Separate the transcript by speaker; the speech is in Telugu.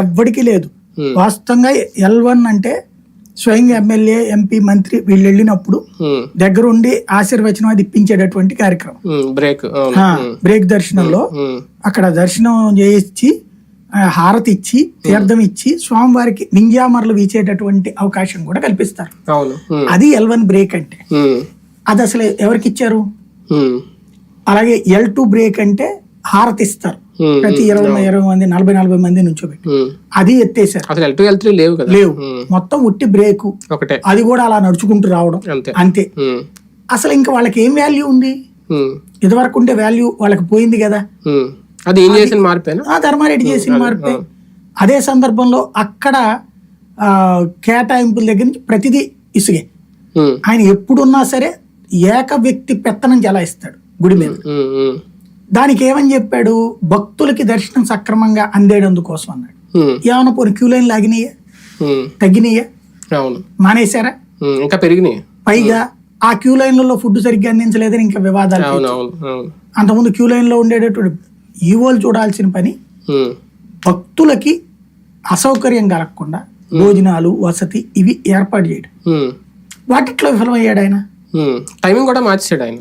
Speaker 1: ఎవ్వడికి లేదు. వాస్తవంగా ఎల్ వన్ అంటే స్వయంగా ఎమ్మెల్యే ఎంపీ మంత్రి వీళ్ళు వెళ్ళినప్పుడు దగ్గరుండి ఆశీర్వచనం అది ఇప్పించేటటువంటి కార్యక్రమం.
Speaker 2: బ్రేక్
Speaker 1: బ్రేక్ దర్శనంలో అక్కడ దర్శనం చేయించి హారతి ఇచ్చి తీర్థం ఇచ్చి స్వామివారికి వింజామరలు వీచేటటువంటి అవకాశం కూడా కల్పిస్తారు. అది ఎల్ వన్ బ్రేక్ అంటే. అది అసలు ఎవరికి ఇచ్చారు? అలాగే ఎల్ టూ బ్రేక్ అంటే హారతి ఇస్తారు. ప్రతి ఇరవై ఇరవై మంది నలభై నలభై మంది నుంచోబెట్టి. అది ఎత్తేసారు.
Speaker 2: అసలు ఎల్ టూ ఎల్ త్రీ లేవు కదా.
Speaker 1: లేవు. మొత్తం ఉట్టి బ్రేకు.
Speaker 2: ఒకటే.
Speaker 1: అది కూడా అలా నడుచుకుంటూ రావడం.
Speaker 2: అంతే.
Speaker 1: అసలు ఇంకా వాళ్ళకి ఏం వాల్యూ ఉంది? ఇదివరకు ఉండే వాల్యూ వాళ్ళకి పోయింది కదా.
Speaker 2: అది ఏం చేసిన
Speaker 1: ధర్మారెడ్డి చేసిన మార్పే అదే. సందర్భంలో అక్కడ ఆ, కేటాయింపుల దగ్గర నుంచి ప్రతిదీ ఇసుగే. ఆయన ఎప్పుడున్నా సరే ఏక వ్యక్తి పెత్తనం చెలాయిస్తాడు గుడి మీద. దానికి ఏమని చెప్పాడు? భక్తులకి దర్శనం సక్రమంగా అందేటందుకోసం అన్నాడు. ఏమన్నా పోనీ క్యూ లైన్ లాగినాయా తగ్గినాయా? మానేశారా?
Speaker 2: ఇంకా పెరిగినాయి?
Speaker 1: పైగా ఆ క్యూ లైన్లలో ఫుడ్ సరిగ్గా అందించలేదని ఇంకా వివాదాలు అంతకుముందు క్యూ లైన్లో ఉండేటటువంటి ఈవోలు చూడాల్సిన పని భక్తులకి అసౌకర్యం కలగకుండా భోజనాలు వసతి ఇవి ఏర్పాటు చేయడం. వాటిట్లో విఫలమయ్యాడు ఆయన.
Speaker 2: టైమింగ్ కూడా మార్చాడు ఆయన.